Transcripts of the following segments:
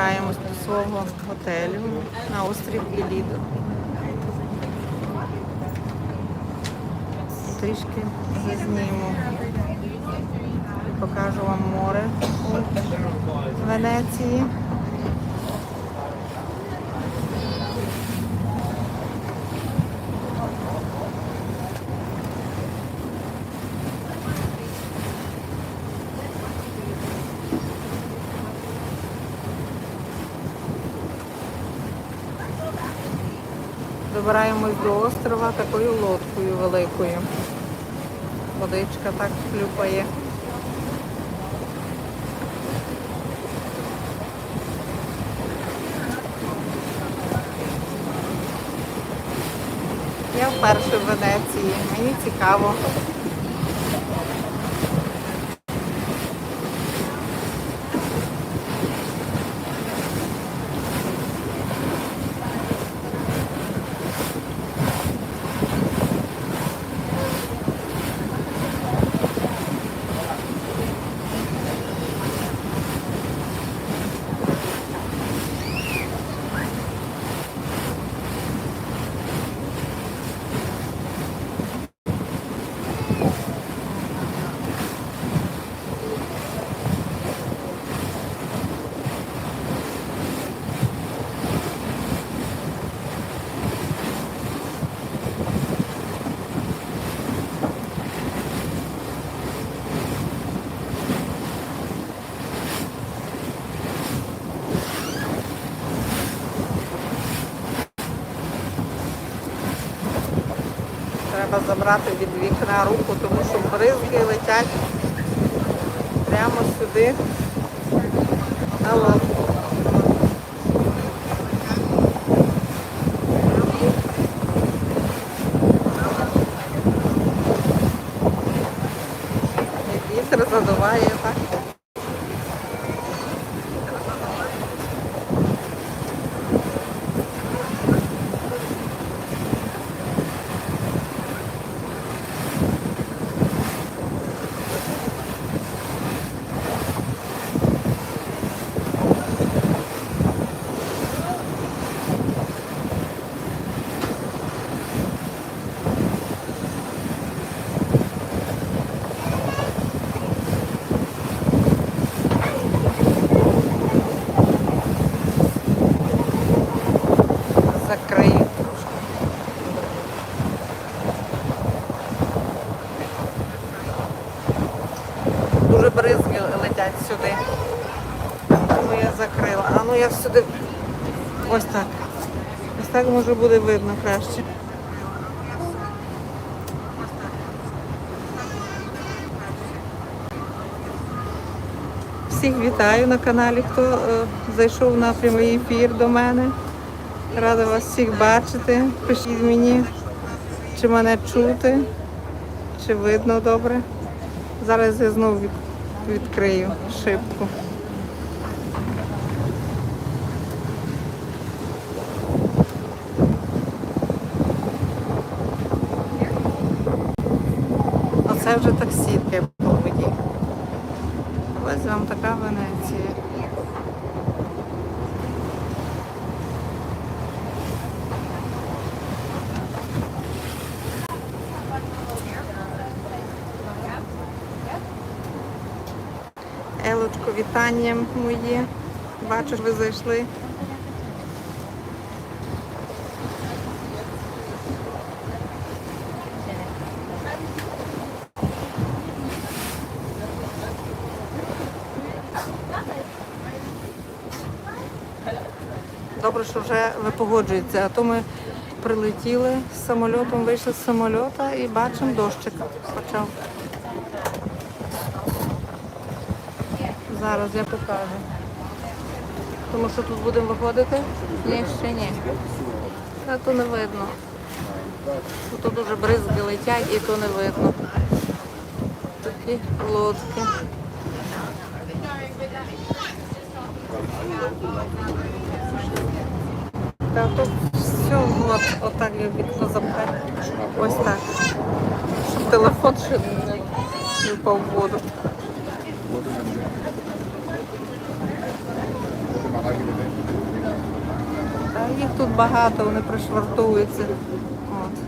добираємось до свого готелю на острів Елідо. Трішки зазніму. І покажу вам море у Венеції. Добираємось до острова такою лодкою великою. Водичка так хлюпає. Я вперше в Венеції, мені цікаво. Треба забрати від вікна руку, тому що бризки летять прямо сюди. на лодку. Дуже бризки летять сюди. Тому я закрила. А ну я сюди. Ось так. Ось так може буде видно краще. Всіх вітаю на каналі, хто е, зайшов на прямий ефір до мене. Рада вас всіх бачити. Пишіть мені, чи мене чути, чи видно добре. Зараз я знову відкрию шибку. Оце вже таксітки по воді. Ось вам така Венеція. Елочко, мої. Бачу, ви зайшли. Добре, що вже ви погоджуєтеся, а то ми прилетіли з самольотом, вийшли з самольота і бачимо дощик почав. Зараз я покажу. Тому що тут будемо виходити? Ні, ще ні. А то не видно. Тут дуже бризки летять і то не видно. Такі лодки. Та тут все от, отак я вікно запхати. Ось так. Щоб телефон ще не, не впав в воду. Їх тут багато, вони пришвартуються. От.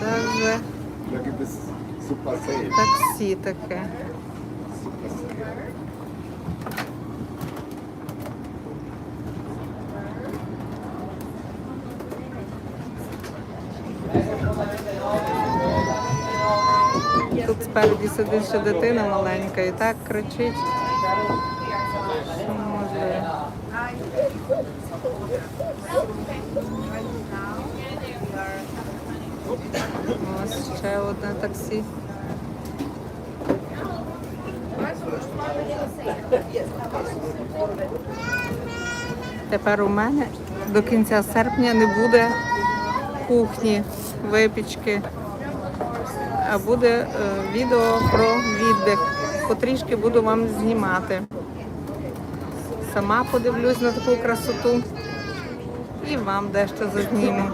Це вже таксі таке. Спереді сидить ще дитина маленька і так кричить. що неможливо. Ось ще одне таксі. Тепер у мене до кінця серпня не буде кухні, випічки, буде е, відео про віддих. Потрішки буду вам знімати. Сама подивлюсь на таку красоту і вам дещо зазніму.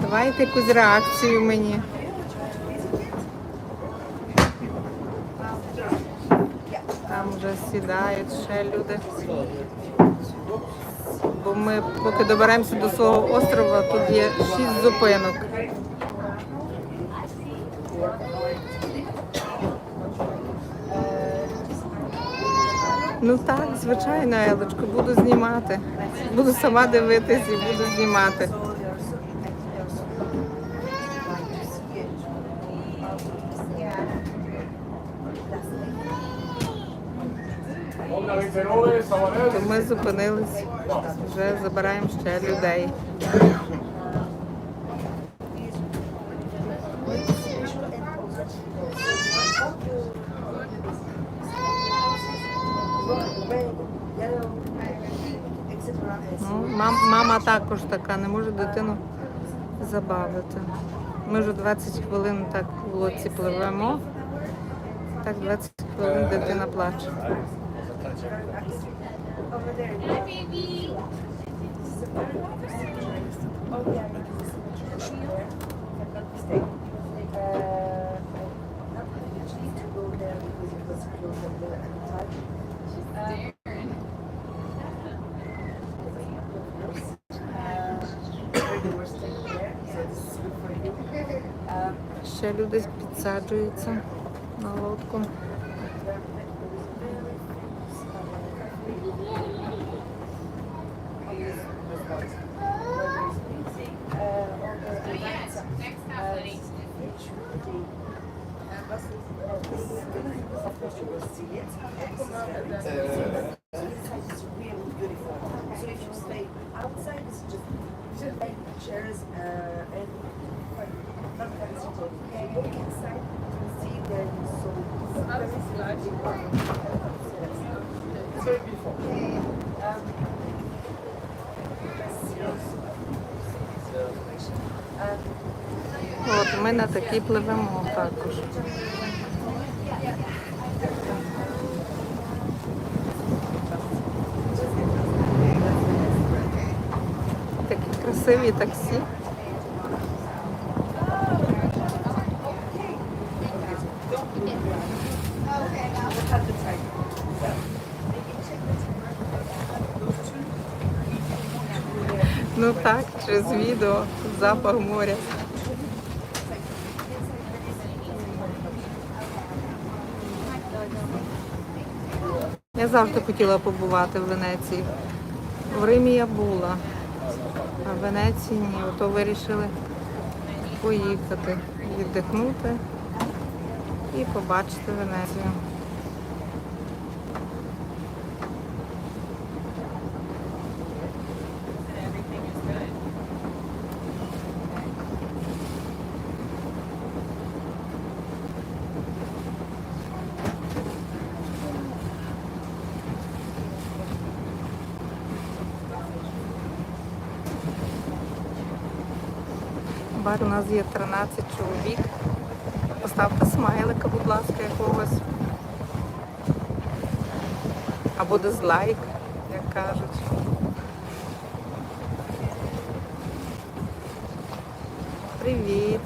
Давайте якусь реакцію мені. Там вже сідають ще люди. Бо ми поки доберемося до свого острова, тут є шість зупинок. Ну так, звичайно, Елочко, буду знімати. Буду сама дивитись і буду знімати. То ми зупинились, вже забираємо ще людей. Ну, мам, мама також така, не може дитину забавити. Ми вже 20 хвилин так в лодці пливемо. Так 20 хвилин дитина плаче. Ще люди підсаджуються на лодку. Ee, ми на такій пливемо також. Такі красиві таксі. Ну так, через відео, запах моря. Завжди хотіла побувати в Венеції. В Римі я була, а в Венеції ні. Ото вирішили поїхати, віддихнути і побачити Венецію. Бар у нас є 13 чоловік. Поставте смайлика, будь ласка, якогось. Або дизлайк, як кажуть. Привіт.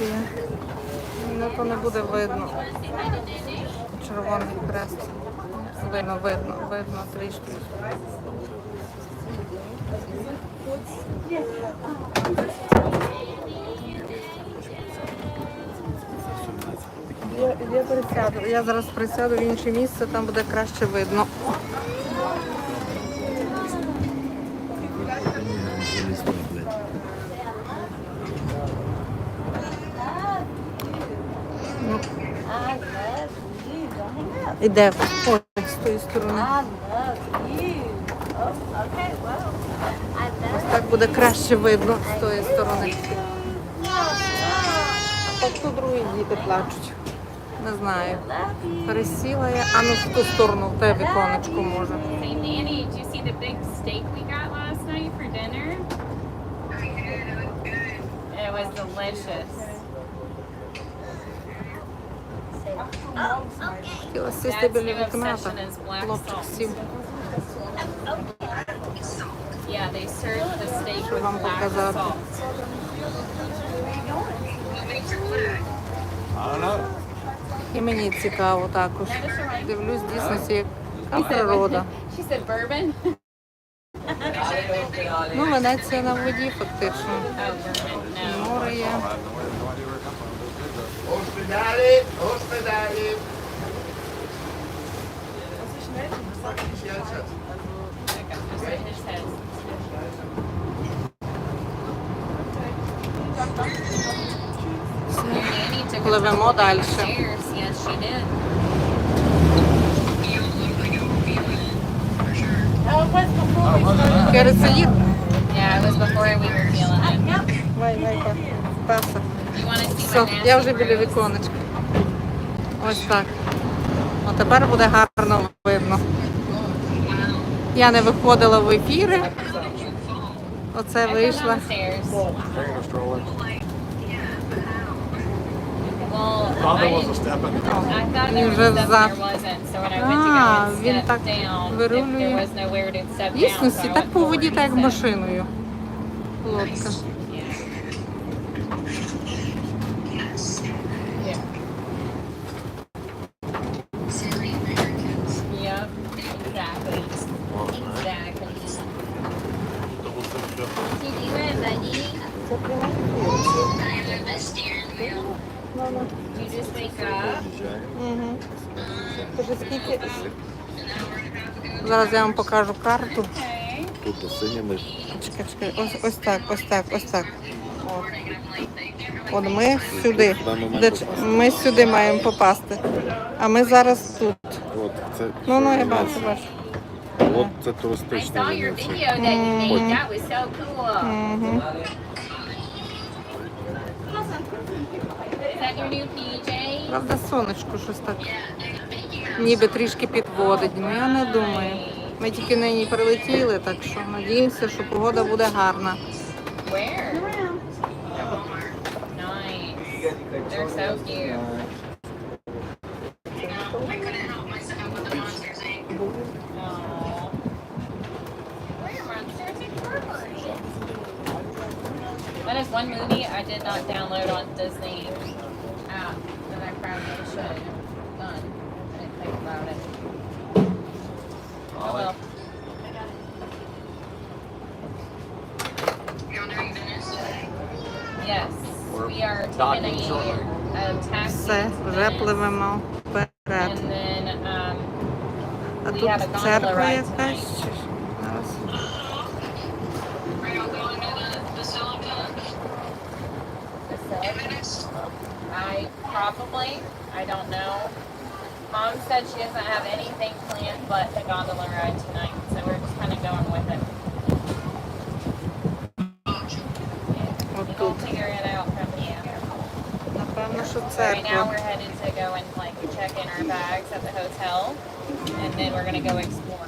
Преображенці. Ну то не буде видно. Червоний хрест. Видно, видно, видно трішки. Я, я присяду. Я зараз присяду в інше місце, там буде краще видно. Ну, I love you. Don't hang up. Іде. Ой, з тої сторони. I love you. Oh, okay, well. I love Так буде краще видно з тої сторони. А тут другі діти плачуть. Не знаю. Пересіла я, а ну в ту сторону, в те віконечко може. Hey Nanny, did Хотіла сісти біля вікна, так хлопчик сів. Yeah, they serve the steak with вам black показати. salt. І мені цікаво також. Дивлюсь дійсності, яка природа. Ну, Венеція на воді фактично. Oh. Море є. Ospedale, ospedale. Пливемо далі. upstairs. Yes, she did. Oh, it was before we started. Керецеїд. Yeah, it was before we were feeling it. Вай, вай, па- паса. You want to see Все, my я nasty вже біля bruise? віконечка. Ось так. О, тепер буде гарно видно. Я не виходила в ефіри. Оце вийшла. on the stairs. Well, I, Father was a didn't- step in. I thought Він there was вже stuff and взад. there wasn't. So when I went to go А, and він step так down, if вирулює. there was nowhere to step В down, so дійсності I так went по forward воді, так як instead. машиною. Лодка. Yep, exactly. Exactly. You just wake up. Угу. Тож скільки. Зараз я вам покажу карту. Тут синіми. Чекай, чекай, ось, ось так, ось так, ось так. От. От ми сюди. Де, ч- ми сюди маємо попасти. А ми зараз тут. От це. Ну, ну, я бачу, бачу. От це I туристична saw your Венеція. that you made. That was so cool. Угу. Is that your new PJ? Правда, сонечко щось так. Ніби трішки підводить. Ну я не думаю. Ми тільки нині прилетіли, так що надіємося, що погода буде гарна. That is one movie I did not download on Disney Yes, we are taking a, a taxi. Все, вже пливемо вперед. And then, um, А we тут have a gondola церква ride якась. tonight. чи ж? Зараз. I probably, I don't know. Mom said she doesn't have anything planned but the gondola ride tonight, so we're just kind of going with it. Напевно, що Right now, we're церква. headed to go and like check in our bags at the hotel, and then we're gonna go explore.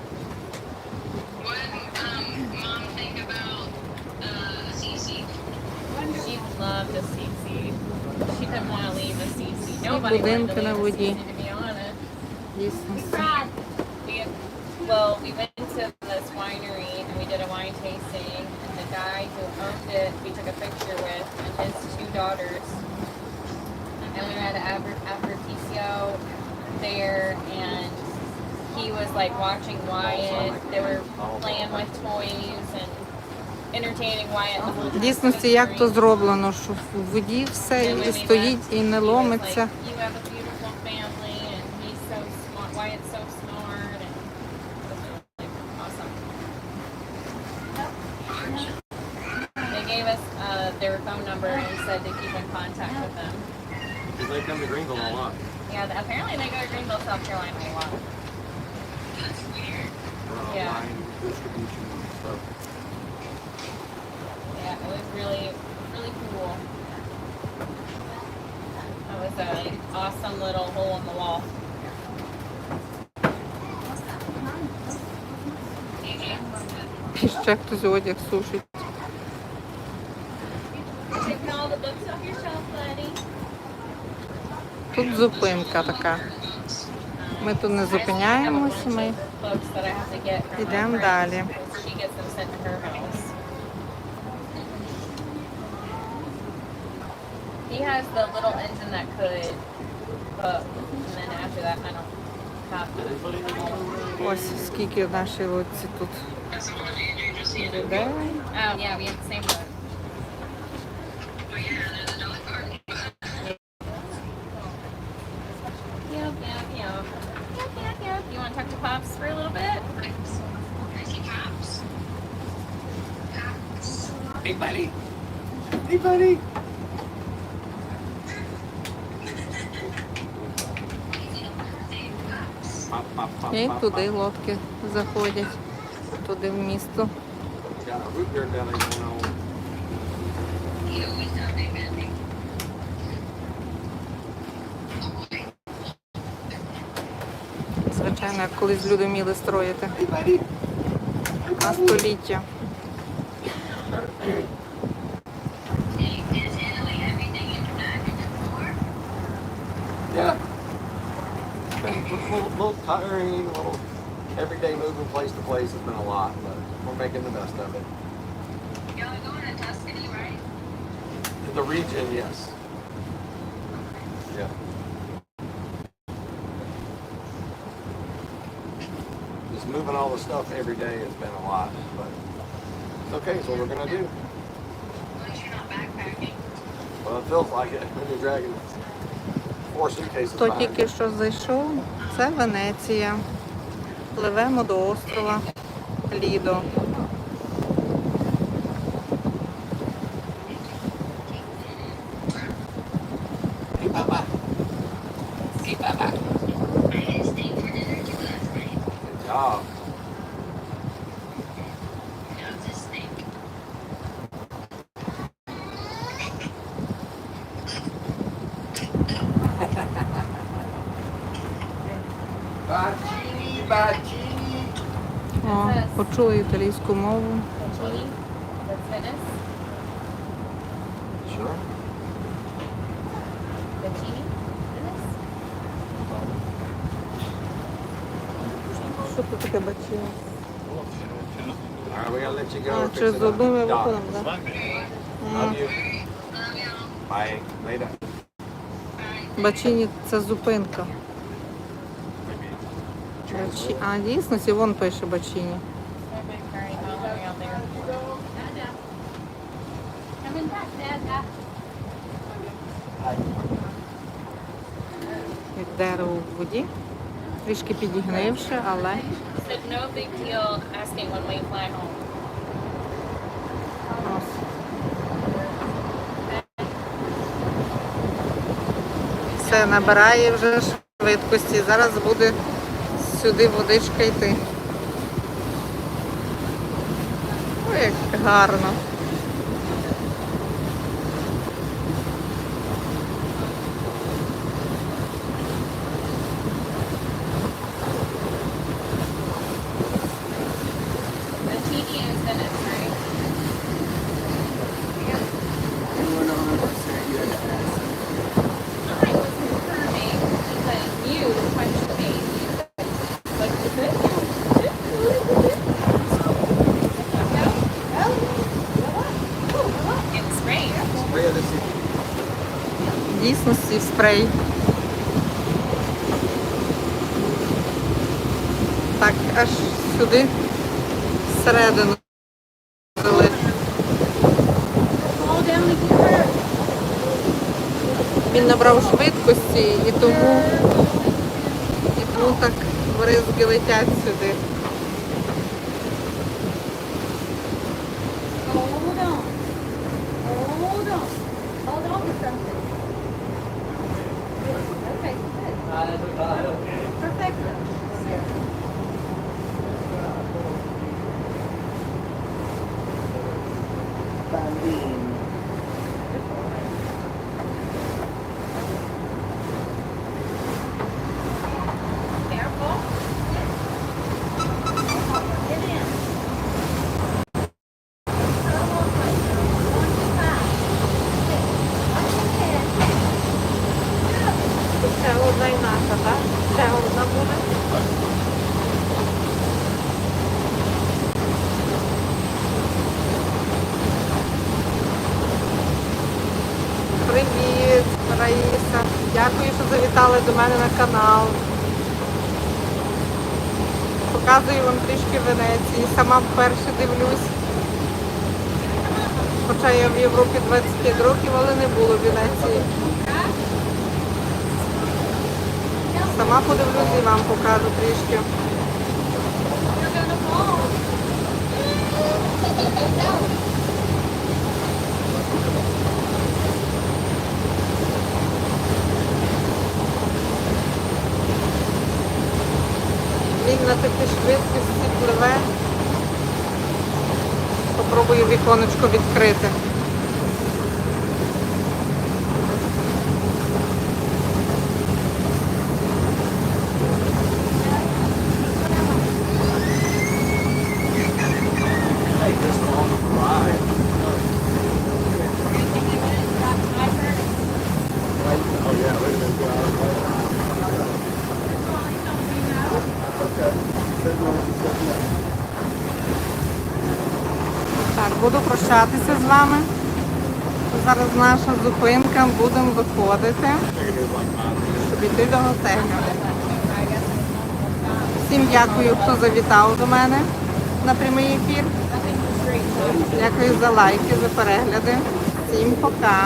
She loved the CC. She didn't want to leave the CC. Nobody wanted будинки to на leave the воді. CC, to be honest. Дійсно. We, well, we went to to this winery and we did a wine tasting. And the guy who owned it, we took a picture with, and his two daughters. And we had Aver Averticio there, and he was like watching Wyatt. They were playing with toys and entertaining Wyatt the whole В time. дійсності, як то зроблено, що в воді все і стоїть і не ломиться. You have a beautiful family, and he's so smart. Wyatt's so smart, and it was really awesome. They gave us uh, their phone number and said to keep in contact with them. Because they come to Greenville a lot. Yeah, th- apparently they go to Greenville, South Carolina a lot. For Yeah. online distribution and stuff. Yeah, it was really, really cool. That was an awesome little hole in the wall. І ще хтось одяг сушить. Тут зупинка така. Ми тут не зупиняємося, ми Йдемо далі. She gets them sent to her house. He has the little engine that could cook, and then after that, I don't have that. ось скільки в нашій лодці тут людей. Oh yeah, we have the same book. Туди лодки заходять, туди в місто. Звичайно, як колись люди вміли строїти на століття. Tiring, a little everyday moving place to place has been a lot, but we're making the best of it. Y'all are going to Tuscany, right? The region, yes. Yeah. Just moving all the stuff every day has been a lot, but it's okay. It's what we're gonna do. You're not backpacking. Well, it feels like it when you're dragging. Хто тільки що зайшов, це Венеція. Пливемо до острова Лідо. О, почули італійську мову. Venice. Що тут таке go. А, через одну ми виходимо, так? Бачині це зупинка. Бачі... А дійсно, сі вон пише Бачині. Як дерево в воді. Трішки підігнивши, але. Все набирає вже швидкості. Зараз буде сюди водичка йти. Ой, як гарно. Дійсності спрей. Так, аж сюди всередину. Він набрав швидкості і тому, і тому так бризки летять сюди. Hold on. Hold on. Hold on to something. Okay, good. Perfecto. Careful. Get in. Ще одна і наша, так? Ще одна буде. Привіт, Раїса. Дякую, що завітали до мене на канал. Показую вам трішки Венеції. Сама вперше дивлюсь. Хоча я в Європі 25 років, але не було в Венеції. Сама подивлюсь і вам покажу трішки. Він на такій швидкості пливе. Попробую віконечко відкрити. Вами. Зараз наша зупинка, будемо виходити, Собі до готелю. Всім дякую, хто завітав до мене на прямий ефір. Дякую за лайки, за перегляди. Всім пока.